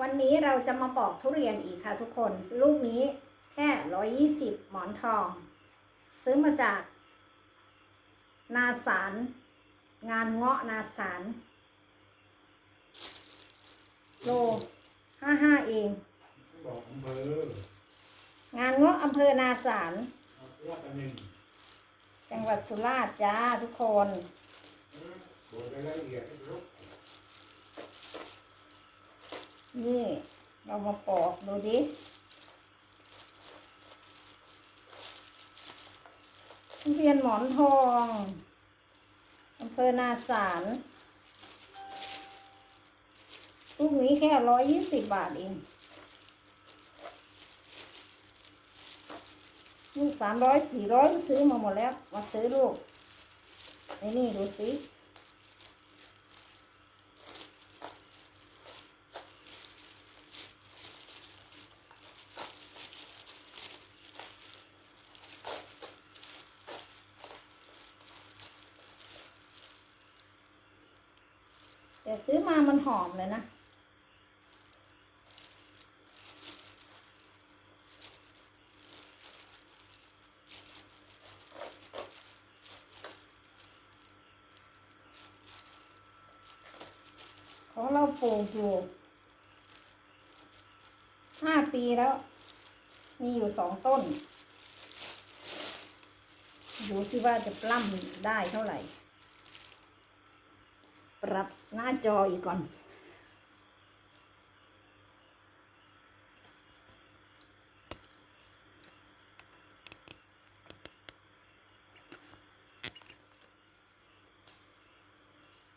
วันนี้เราจะมาปอกทุเรียนอีกค่ะทุกคน ลูกนี้แค่ร้อยยี่สิบหมอนทอง ซื้อมาจาก นาสาร งานเงาะนาสารโลห้าห้าเอง บอกอำเภองานเงาะอำเภอนาสารรัตนินจังหวัดสุราษฎร์จ้าทุกคน บอกรายละเอียดให้รู้ นี่เรามาปอกดูดิทุเรียนหมอนทองอำเภอนาสารลูกนี้แค่ร้อยยี่สิบบาทเองลูกสามร้อยสี่ร้อยซื้อมาหมดแล้ว มาซื้อลูกไอ้นี่ดูสิ แต่ซื้อมามันหอมเลยนะของเราปลูกอยู่ห้าปีแล้ว มีอยู่สองต้น ดูสิว่าจะปล้ำได้เท่าไหร่ ปรับหน้าจออีกก่อน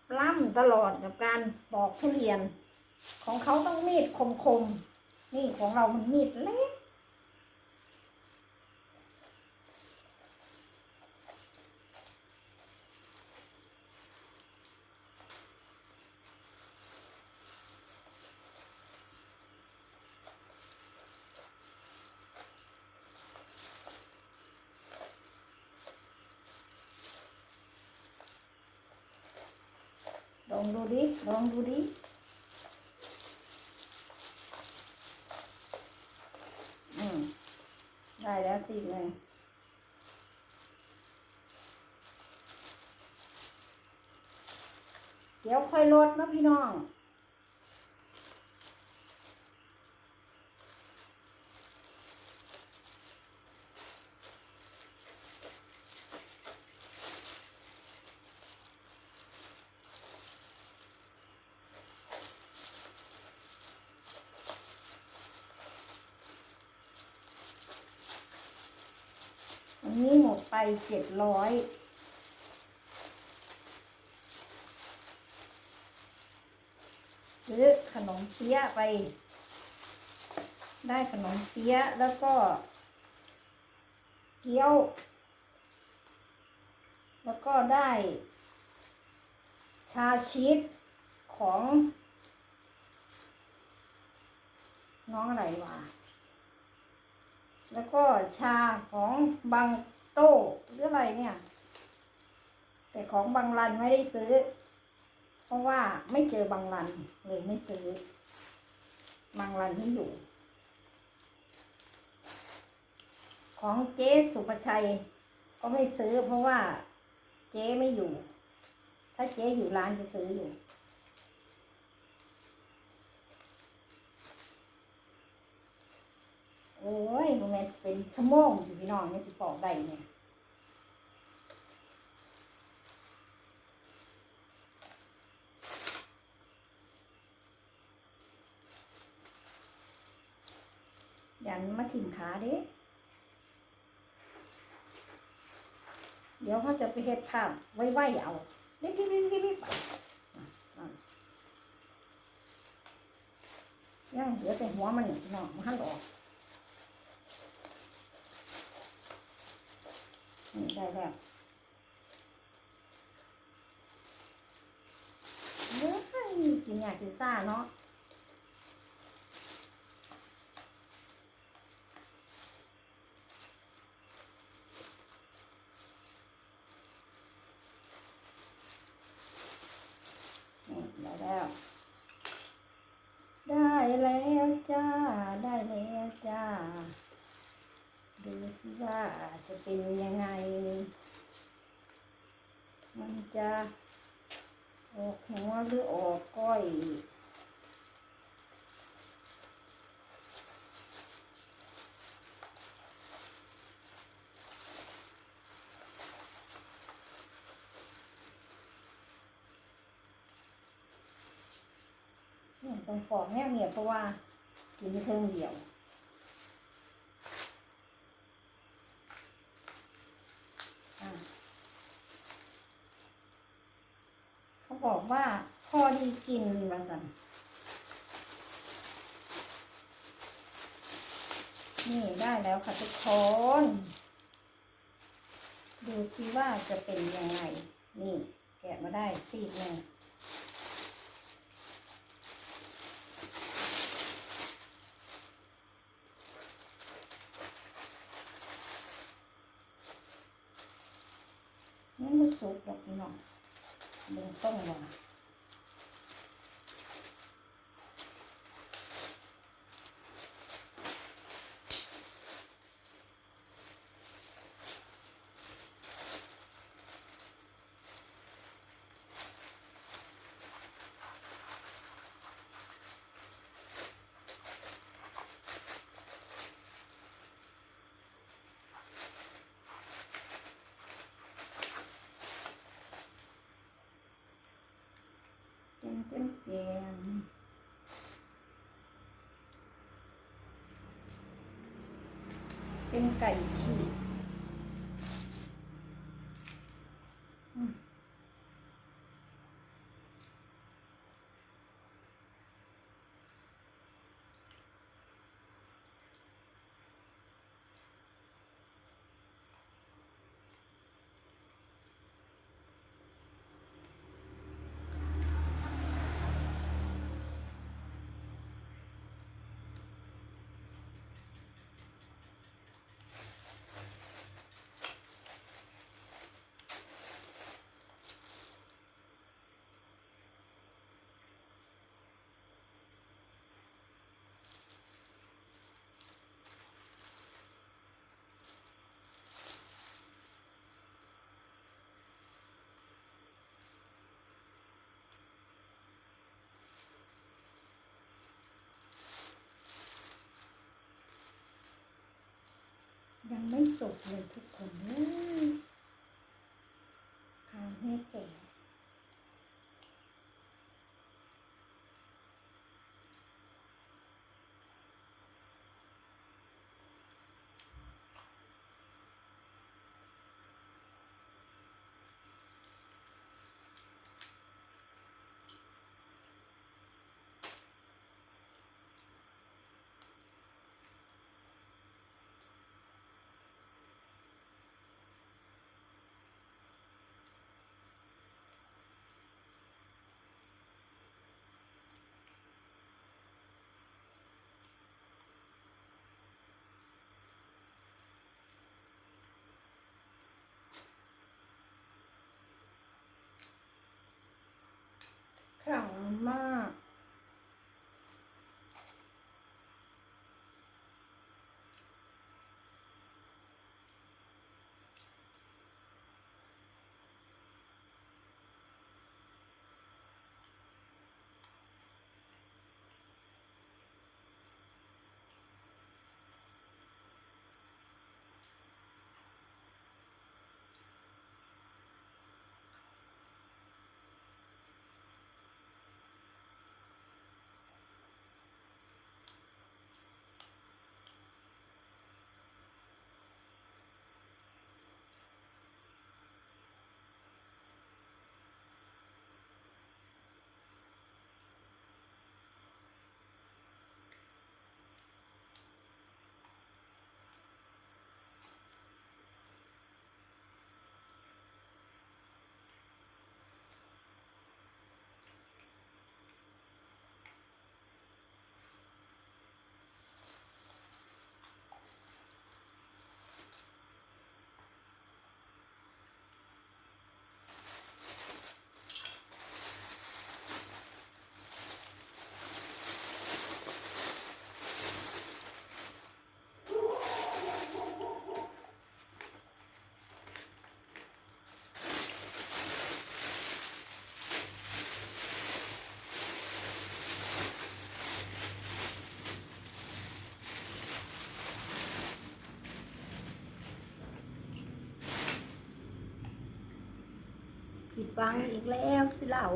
ปล้ำตลอดกับการปอกทุเรียน ของเขาต้องมีดคมๆ นี่ของเรามันมีดเล็ก งดูดิ ลองดูดิอืมได้แล้วสิเลยเดี๋ยวค่อยลดนะพี่น้อง ไปเจ็ดร้อยซื้อขนมเปี๊ยะไป ได้ขนมเปี๊ยะแล้วก็ เกี๊ยว แล้วก็ได้ ชาชีสของ น้องอะไรวะแล้วก็ชาของบาง โต้หรืออะไรเนี่ย แต่ของบางรันไม่ได้ซื้อ เพราะว่าไม่เจอบางรันเลยไม่ซื้อ บางรันไม่อยู่ ของเจ๊สุภชัย ก็ไม่ซื้อเพราะว่าเจ๊ไม่อยู่ ถ้าเจ๊อยู่ร้านจะซื้ออยู่ โอ้ยโมเมนต์เป็นชั่วโมงอยู่พี่น้องเนี่ยสิปอกได้เนี่ยยันมาถิ่มขาเด้เดี๋ยวเขาจะไปเฮ็ดภาพไว้ๆเอารีบๆๆๆไปอะอะยังเหลือแต่หัวมันอยู่พี่น้องมันหันออก ได้แล้วเฮ้ยกินอยากกินซ่าเนาะได้แล้ว ได้แล้วจ้า ได้แล้ว ว่าจะเป็นยังไง มันจะออกหัวหรือออกก้อยเนี่ยตรงฟองเนี่เนี่ยเพราะว่ากินเครื่องเดียว อะเขา บอกว่าพอดีกินมาสันนี่ได้แล้วค่ะทุกคน ดูซิว่าจะเป็นยังไง นี่ แกะมาได้ซีกหนึ่งนี่มันสุกดอกพี่น้อง เบิ่งต้องว่าเต็มเต็มเต็ม เป็น ไม่สุกเลยทุกคนเลยข้านให้แก่ ข ฟังอีกแล้วสิเหล่า